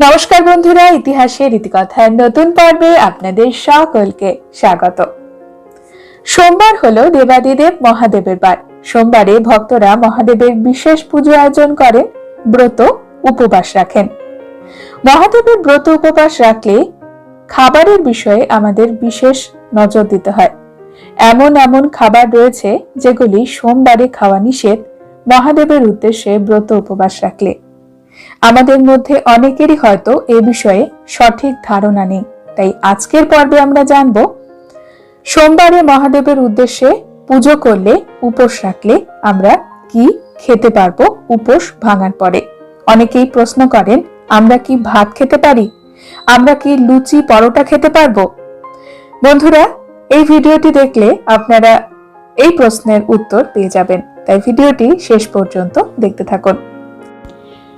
নমস্কার বন্ধুরা, ইতিহাসের ইতিকথার নতুন পর্বে আপনাদের সকলকে স্বাগত। সোমবার হলো দেবাদিদেব মহাদেবের বার। সোমবারে ভক্তরা মহাদেবের বিশেষ পুজো আয়োজন করেন ব্রত উপবাস রাখেন। মহাদেবের ব্রত উপবাস রাখলে খাবারের বিষয়ে আমাদের বিশেষ নজর দিতে হয়। এমন এমন খাবার রয়েছে যেগুলি সোমবারে খাওয়া নিষেধ মহাদেবের উদ্দেশ্যে ব্রত উপবাস রাখলে। আমাদের মধ্যে অনেকেরই হয়তো এ বিষয়ে সঠিক ধারণা নেই। তাই আজকের পর্বে আমরা জানব, সোমবারে মহাদেবের উদ্দেশ্যে পুজো করলে উপোস রাখলে আমরা কি খেতে পারব উপোস ভাঙার পরে? অনেকেই প্রশ্ন করেন, আমরা কি ভাত খেতে পারি? আমরা কি লুচি পরোটা খেতে পারব? বন্ধুরা, এই ভিডিওটি দেখলে আপনারা এই প্রশ্নের উত্তর পেয়ে যাবেন। তাই ভিডিওটি শেষ পর্যন্ত দেখতে থাকুন।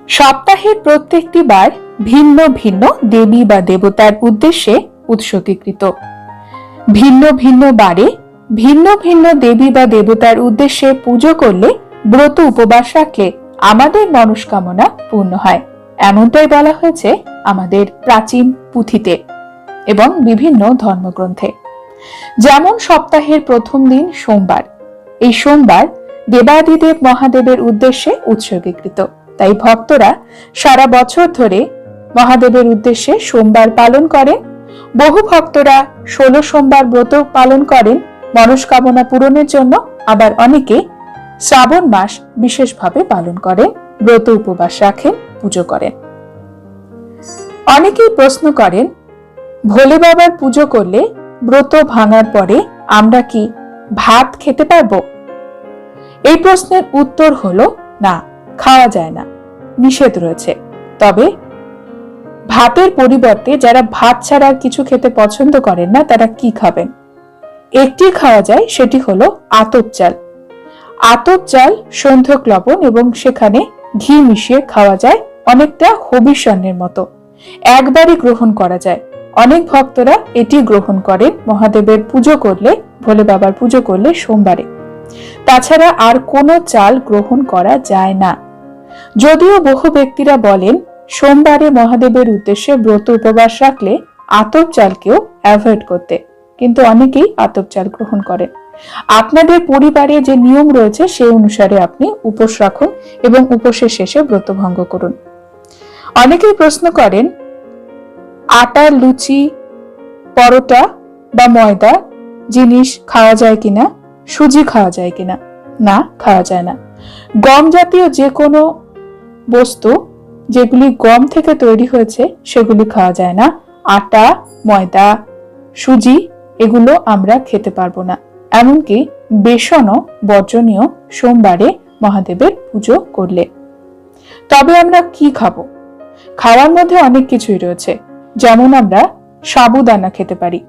সপ্তাহের প্রত্যেকটি বার ভিন্ন ভিন্ন দেবী বা দেবতার উদ্দেশ্যে উৎসর্গীকৃত। ভিন্ন ভিন্ন বারে ভিন্ন ভিন্ন দেবী বা দেবতার উদ্দেশ্যে পুজো করলে ব্রত উপবাস রাখলে আমাদের মনস্কামনা পূর্ণ হয়। এমনটাই বলা হয়েছে আমাদের প্রাচীন পুঁথিতে এবং বিভিন্ন ধর্মগ্রন্থে। যেমন সপ্তাহের প্রথম দিন সোমবার। এই সোমবার দেবাদিদেব মহাদেবের উদ্দেশ্যে উৎসর্গীকৃত। তাই ভক্তরা সারা বছর ধরে মহাদেবের উদ্দেশ্যে সোমবার পালন করেন। বহু ভক্তরা ষোলো সোমবার ব্রত পালন করেন। মনস্কামনা পূরণের জন্য আবার অনেকে শ্রাবণ মাস বিশেষভাবে পালন করেন। ব্রত উপবাস রাখেন, পুজো করেন। অনেকেই প্রশ্ন করেন, ভোলে বাবার পুজো করলে ব্রত ভাঙার পরে আমরা কি ভাত খেতে পারব? এই প্রশ্নের উত্তর হলো না। খাওয়া যায় না। নিষেধ রয়েছে। তবে ভাতের পরিবর্তে যারা ভাত ছাড়া কিছু খেতে পছন্দ করেন না, তারা কি খাবেন? একটি খাওয়া যায়, সেটি হলো আতপ চাল। আতপ চাল সন্ধ্যক লবণ এবং সেখানে ঘি মিশিয়ে খাওয়া যায়, অনেকটা হবিষ্যান্নের মতো। একবারই গ্রহণ করা যায়। অনেক ভক্তরা এটি গ্রহণ করেন। মহাদেবের পুজো করলে, ভোলে বাবার পুজো করলে সোমবারে। তাছাড়া আর কোনো চাল গ্রহণ করা যায় না। যদিও বহু ব্যক্তিরা বলেন, সোমবারে মহাদেবের উদ্দেশ্যে ব্রত উপবাস রাখলে আতপ চালকেও অ্যাভয়েড করতে, কিন্তু অনেকেই আতপ চাল গ্রহণ করেন। আপনাদের পরিবারে যে নিয়ম রয়েছে, সেই অনুসারে আপনি উপোস রাখুন এবং উপোসের শেষে ব্রত ভঙ্গ করুন। অনেকেই প্রশ্ন করেন, আটার লুচি, পরোটা বা ময়দা জিনিস খাওয়া যায় কিনা, সুজি খাওয়া যায় কিনা? না, খাওয়া যায় না। গম জাতীয় যে কোনো বস্তু যেগুলি গম থেকে তৈরি হয়েছে, সেগুলি খাওয়া যায় না। আটা, ময়দা, সুজি, এগুলো আমরা খেতে পারব না। এমনকি বেসনও বর্জনীয় সোমবারে মহাদেবের পুজো করলে। তবে আমরা কি খাব? খাওয়ার মধ্যে অনেক কিছুই রয়েছে। যেমন আমরা সাবুদানা খেতে পারি।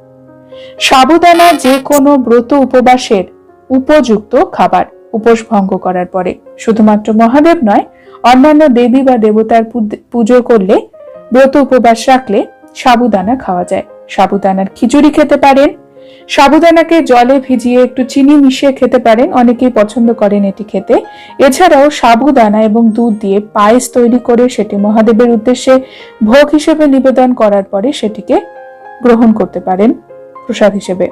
সাবুদানা যে কোনো ব্রত উপবাসের উপযুক্ত খাবার উপোস ভঙ্গ করার পরে। শুধুমাত্র মহাদেব নয় অন্যান্য দেবী বা দেবতার পুজো করলে, ব্রত উপবাস রাখলে সাবুদানা খাওয়া যায়। সাবুদানার খিচুড়ি খেতে পারেন। সাবুদানাকে জলে ভিজিয়ে একটু চিনি মিশিয়ে খেতে পারেন। অনেকেই পছন্দ করেন এটি খেতে। এছাড়াও সাবুদানা এবং দুধ দিয়ে পায়েস তৈরি করে সেটি মহাদেবের উদ্দেশ্যে ভোগ হিসেবে নিবেদন করার পরে সেটিকে গ্রহণ করতে পারেন প্রসাদ হিসেবে।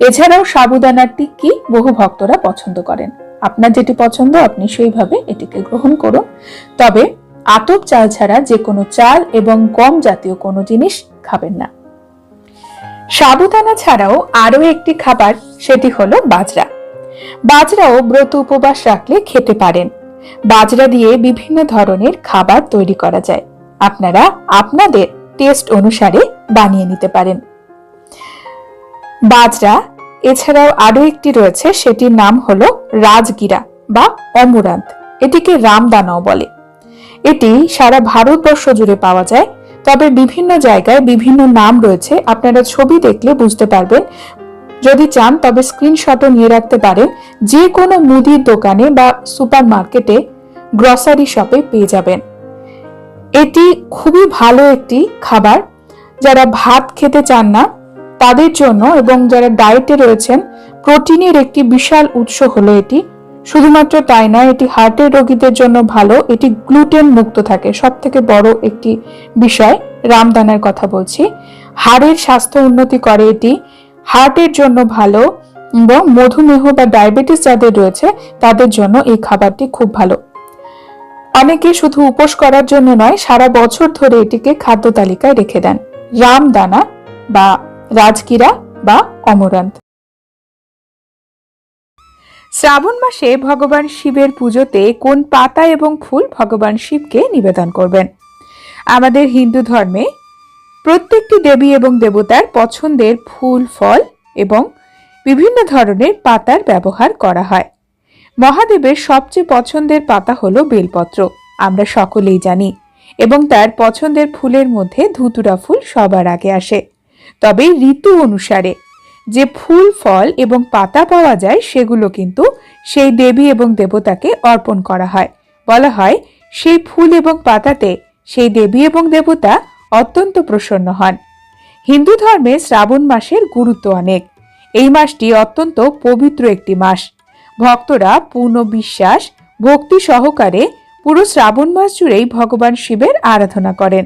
এছাড়াও সাবুদানার টিক্কি বহু ভক্তরা পছন্দ করেন। আপনার যেটি পছন্দ, আপনি সেইভাবে এটিকে গ্রহণ করুন। তবে আতপ চাল ছাড়া যে কোনো চাল এবং গম জাতীয় কোনো জিনিস খাবেন না। সাবুদানা ছাড়াও আরও একটি খাবার, সেটি হলো বাজরা। বাজরাও ব্রত উপবাস রাখলে খেতে পারেন। বাজরা দিয়ে বিভিন্ন ধরনের খাবার তৈরি করা যায়। আপনারা আপনাদের টেস্ট অনুসারে বানিয়ে নিতে পারেন। বাজরা, এছাড়াও আরও একটি রয়েছে, সেটির নাম হলো রাজগিরা বা অমরান্ত, এটিকে রামদানাও বলে। এটি সারা ভারতবর্ষ জুড়ে পাওয়া যায়, তবে বিভিন্ন জায়গায় বিভিন্ন নাম রয়েছে, আপনারা ছবি দেখলে বুঝতে পারবেন। যদি চান, তবে স্ক্রিনশটও নিয়ে রাখতে পারেন। যে কোনো মুদির দোকানে বা সুপার মার্কেটে গ্রসারি শপে পেয়ে যাবেন। এটি খুবই ভালো একটি খাবার। যারা ভাত খেতে চান না, তাদের জন্য এবং যারা ডায়েটে রয়েছেন প্রোটিনের একটি বিশাল উৎস হলো এটি। শুধুমাত্র তাই নয় এটি হার্টের রোগীদের জন্য ভালো, এটি গ্লুটেন মুক্ত থাকে। সব থেকে বড় একটি বিষয় রামদানার কথা বলছি। হাড়ের স্বাস্থ্য উন্নতি করে এটি। হার্টের জন্য ভালো এবং মধুমেহ বা ডায়াবেটিস যাদের রয়েছে, তাদের জন্য এই খাবারটি খুব ভালো। অনেকে শুধু উপোস করার জন্য নয়, সারা বছর ধরে এটিকে খাদ্য তালিকায় রেখে দেন। রামদানা বা রাজকিরা বা অমরান্ত শ্রাবণ মাসে ভগবান শিবের পুজোতে কোন পাতা এবং ফুল ভগবান শিবকে নিবেদন করবেন? আমাদের হিন্দু ধর্মে প্রত্যেকটি দেবী এবং দেবতার পছন্দের ফুল, ফল এবং বিভিন্ন ধরনের পাতার ব্যবহার করা হয়। মহাদেবের সবচেয়ে পছন্দের পাতা হলো বেলপত্র, আমরা সকলেই জানি, এবং তার পছন্দের ফুলের মধ্যে ধুতুরা ফুল সবার আগে আসে। তবে ঋতু অনুসারে যে ফুল, ফল এবং পাতা পাওয়া যায় সেগুলো কিন্তু সেই দেবী এবং দেবতাকে অর্পণ করা হয়। বলা হয়, সেই ফুল এবং পাতাতে সেই দেবী এবং দেবতা অত্যন্ত প্রসন্ন হন। হিন্দু ধর্মে শ্রাবণ মাসের গুরুত্ব অনেক। এই মাসটি অত্যন্ত পবিত্র একটি মাস। ভক্তরা পূর্ণ বিশ্বাস, ভক্তি সহকারে পুরো শ্রাবণ মাস জুড়েই ভগবান শিবের আরাধনা করেন।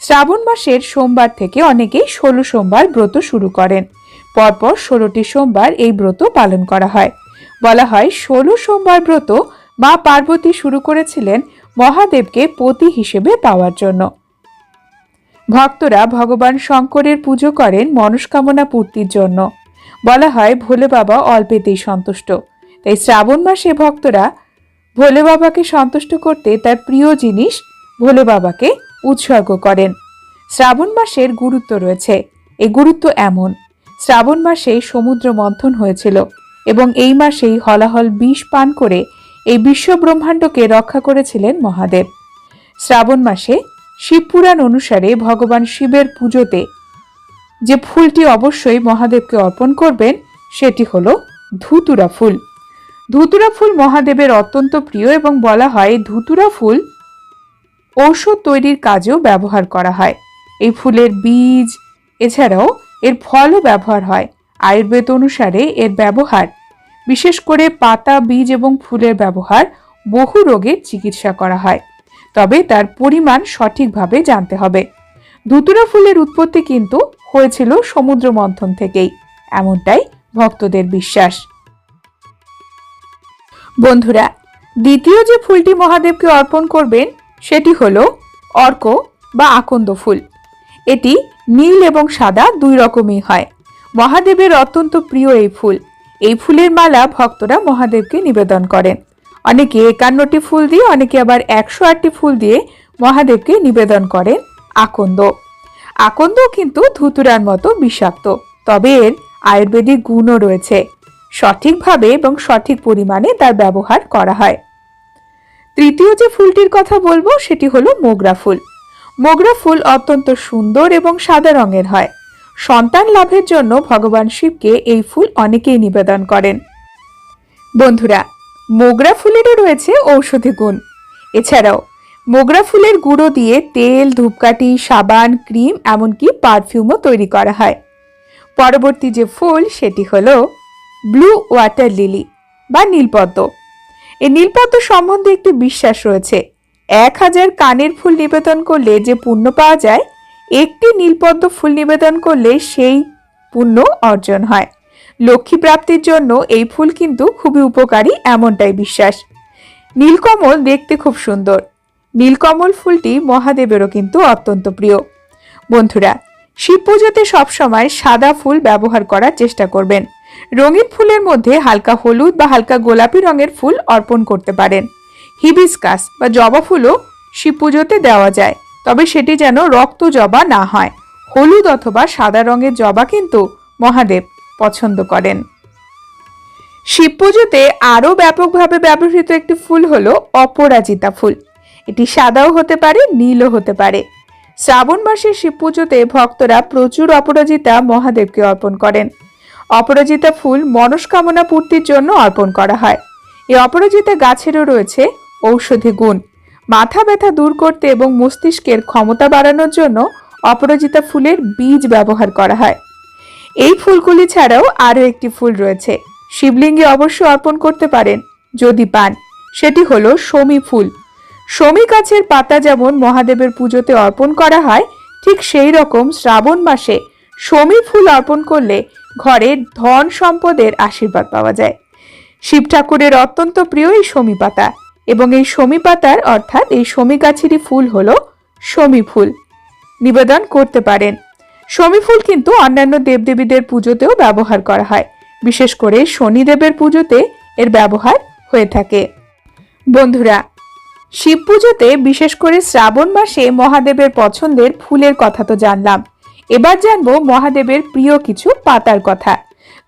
শ্রাবণ মাসের সোমবার থেকে অনেকেই ষোলো সোমবার ব্রত শুরু করেন। পরপর ষোলোটি সোমবার এই ব্রত পালন করা হয়। বলা হয়, ষোলো সোমবার ব্রত মা পার্বতী শুরু করেছিলেন মহাদেবকে পতি হিসেবে পাওয়ার জন্য। ভক্তরা ভগবান শঙ্করের পুজো করেন মনস্কামনা পূর্তির জন্য। বলা হয়, ভোলে বাবা অল্পেতেই সন্তুষ্ট। তাই শ্রাবণ মাসে ভক্তরা ভোলে বাবাকে সন্তুষ্ট করতে তার প্রিয় জিনিস ভোলে বাবাকে উৎসর্গ করেন। শ্রাবণ মাসের গুরুত্ব রয়েছে। এ গুরুত্ব এমন। শ্রাবণ মাসে সমুদ্র মন্থন হয়েছিল এবং এই মাসেই হলাহল বিষ পান করে এই বিশ্ব ব্রহ্মাণ্ডকে রক্ষা করেছিলেন মহাদেব। শ্রাবণ মাসে শিবপুরাণ অনুসারে ভগবান শিবের পুজোতে যে ফুলটি অবশ্যই মহাদেবকে অর্পণ করবেন, সেটি হল ধুতুরা ফুল। ধুতুরা ফুল মহাদেবের অত্যন্ত প্রিয় এবং বলা হয় ধুতুরা ফুল ঔষধ তৈরির কাজেও ব্যবহার করা হয়। এই ফুলের বীজ, এছাড়াও এর ফলও ব্যবহার হয়। আয়ুর্বেদ অনুসারে এর ব্যবহার, বিশেষ করে পাতা, বীজ এবং ফুলের ব্যবহার, বহু রোগের চিকিৎসা করা হয়। তবে তার পরিমাণ সঠিকভাবে জানতে হবে। ধুতুরা ফুলের উৎপত্তি কিন্তু হয়েছিল সমুদ্র মন্থন থেকেই, এমনটাই ভক্তদের বিশ্বাস। বন্ধুরা, দ্বিতীয় যে ফুলটি মহাদেবকে অর্পণ করবেন, সেটি হলো অর্ক বা আকন্দ ফুল। এটি নীল এবং সাদা দুই রকমই হয়। মহাদেবের অত্যন্ত প্রিয় এই ফুল। এই ফুলের মালা ভক্তরা মহাদেবকে নিবেদন করেন। অনেকে একান্নটি ফুল দিয়ে, অনেকে আবার একশো আটটি ফুল দিয়ে মহাদেবকে নিবেদন করেন আকন্দ। আকন্দ কিন্তু ধুতুরার মতো বিষাক্ত, তবে এর আয়ুর্বেদিক গুণও রয়েছে। সঠিকভাবে এবং সঠিক পরিমাণে তার ব্যবহার করা হয়। তৃতীয় যে ফুলটির কথা বলব, সেটি হলো মোগরা ফুল। মোগরা ফুল অত্যন্ত সুন্দর এবং সাদা রঙের হয়। সন্তান লাভের জন্য ভগবান শিবকে এই ফুল অনেকেই নিবেদন করেন। বন্ধুরা, মোগরা ফুলেরও রয়েছে ঔষধি গুণ। এছাড়াও, মোগরা ফুলের গুঁড়ো দিয়ে তেল, ধূপকাঠি, সাবান, ক্রিম, এমনকি পারফিউমও তৈরি করা হয়। পরবর্তী যে ফুল, সেটি হল ব্লু ওয়াটার লিলি বা নীলপদ্ম। এই নীলপদ্ম সম্বন্ধে একটি বিশ্বাস রয়েছে। এক হাজার কানের ফুল নিবেদন করলে যে পুণ্য পাওয়া যায়, একটি নীলপদ্ম ফুল নিবেদন করলে সেই পুণ্য অর্জন হয়। লক্ষ্মী প্রাপ্তির জন্য এই ফুল কিন্তু খুবই উপকারী, এমনটাই বিশ্বাস। নীলকমল দেখতে খুব সুন্দর। নীলকমল ফুলটি মহাদেবেরও কিন্তু অত্যন্ত প্রিয়। বন্ধুরা, শিব পুজোতে সবসময় সাদা ফুল ব্যবহার করার চেষ্টা করবেন। রঙিন ফুলের মধ্যে হালকা হলুদ বা হালকা গোলাপি রঙের ফুল অর্পণ করতে পারেন। হিবিস্কাস বা জবা ফুলও শিব পুজোতে দেওয়া যায়। তবে সেটি যেন রক্ত জবা না হয়। হলুদ অথবা সাদা রঙের জবা কিন্তু মহাদেব পছন্দ করেন। শিব পুজোতে আরও ব্যাপকভাবে ব্যবহৃত একটি ফুল হলো অপরাজিতা ফুল। এটি সাদাও হতে পারে, নীলও হতে পারে। শ্রাবণ মাসের শিব পুজোতে ভক্তরা প্রচুর অপরাজিতা মহাদেবকে অর্পণ করেন। অপরাজিতা ফুল মনস্কামনা পূর্তির জন্য অর্পণ করা হয়। এই অপরাজিতা গাছেরও রয়েছে ঔষধি গুণ। মাথা ব্যথা দূর করতে এবং মস্তিষ্কের ক্ষমতা বাড়ানোর জন্য অপরাজিতা ফুলের বীজ ব্যবহার করা হয়। এই ফুলগুলি ছাড়াও আরও একটি ফুল রয়েছে। শিবলিঙ্গে অবশ্য অর্পণ করতে পারেন, যদি পান। সেটি হলো শমী ফুল। শমী গাছের পাতা যেমন মহাদেবের পুজোতে অর্পণ করা হয়, ঠিক সেই রকম শ্রাবণ মাসে সমী ফুল অর্পণ করলে ঘরে ধন সম্পদের আশীর্বাদ পাওয়া যায়। শিব ঠাকুরের অত্যন্ত প্রিয় এই শমী পাতা। এবং এই শমী পাতার অর্থাৎ এই শমী গাছেরই ফুল হল শমী ফুল নিবেদন করতে পারেন। শমী ফুল কিন্তু অন্যান্য দেবদেবীদের পুজোতেও ব্যবহার করা হয়। বিশেষ করে শনিদেবের পুজোতে এর ব্যবহার হয়ে থাকে। বন্ধুরা, শিব পুজোতে বিশেষ করে শ্রাবণ মাসে মহাদেবের পছন্দের ফুলের কথা তো জানলাম। এবার জানব মহাদেবের প্রিয় কিছু পাতার কথা।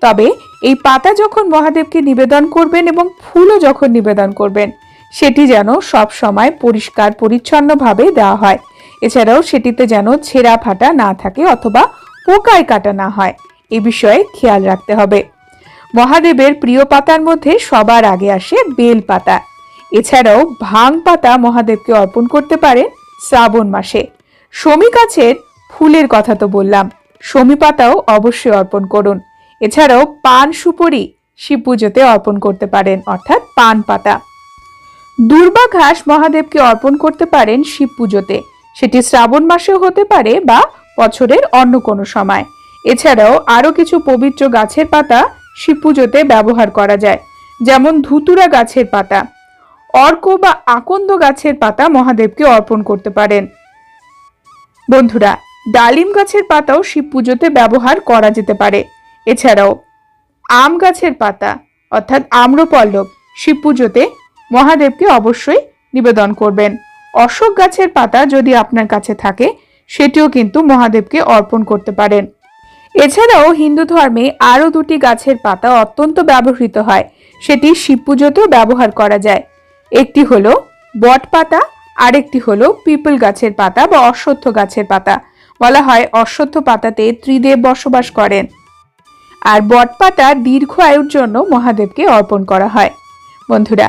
তবে এই পাতা যখন মহাদেবকে নিবেদন করবেন এবং ফুলও যখন নিবেদন করবেন সেটি যেন সব সময় পরিষ্কার পরিচ্ছন্নভাবে দেওয়া হয়। এছাড়াও সেটিতে যেন ছেঁড়া ফাটা না থাকে অথবা পোকায় কাটা না হয়। এ বিষয়ে খেয়াল রাখতে হবে। মহাদেবের প্রিয় পাতার মধ্যে সবার আগে আসে বেল পাতা। এছাড়াও ভাং পাতা মহাদেবকে অর্পণ করতে পারেন শ্রাবণ মাসে। শমী গাছের ফুলের কথা তো বললাম। শমী পাতাও অবশ্যই অর্পণ করুন। এছাড়াও পান সুপরি শিব পুজোতে অর্পণ করতে পারেন, অর্থাৎ পান পাতা। দুর্বা ঘাস মহাদেবকে অর্পণ করতে পারেন শিব পুজোতে। সেটি শ্রাবণ মাসেও হতে পারে বা বছরের অন্য কোনো সময়। এছাড়াও আরও কিছু পবিত্র গাছের পাতা শিব পুজোতে ব্যবহার করা যায়, যেমন ধুতুরা গাছের পাতা। অর্ক বা আকন্দ গাছের পাতা মহাদেবকে অর্পণ করতে পারেন। বন্ধুরা, ডালিম গাছের পাতাও শিব পুজোতে ব্যবহার করা যেতে পারে। এছাড়াও আম গাছের পাতা, অর্থাৎ আম্রপল্লব, শিব পুজোতে মহাদেবকে অবশ্যই নিবেদন করবেন। অশোক গাছের পাতা যদি আপনার কাছে থাকে, সেটিও কিন্তু মহাদেবকে অর্পণ করতে পারেন। এছাড়াও হিন্দু ধর্মে আরও দুটি গাছের পাতা অত্যন্ত ব্যবহৃত হয়। সেটি শিব পুজোতেও ব্যবহার করা যায়। একটি হলো বট পাতা, আরেকটি হলো পিপল গাছের পাতা বা অশ্বত্থ গাছের পাতা। বলা হয় অশ্বত্থ পাতাতে ত্রিদেব বসবাস করেন। আর বটপাতা দীর্ঘ আয়ুর জন্য মহাদেবকে অর্পণ করা হয়। বন্ধুরা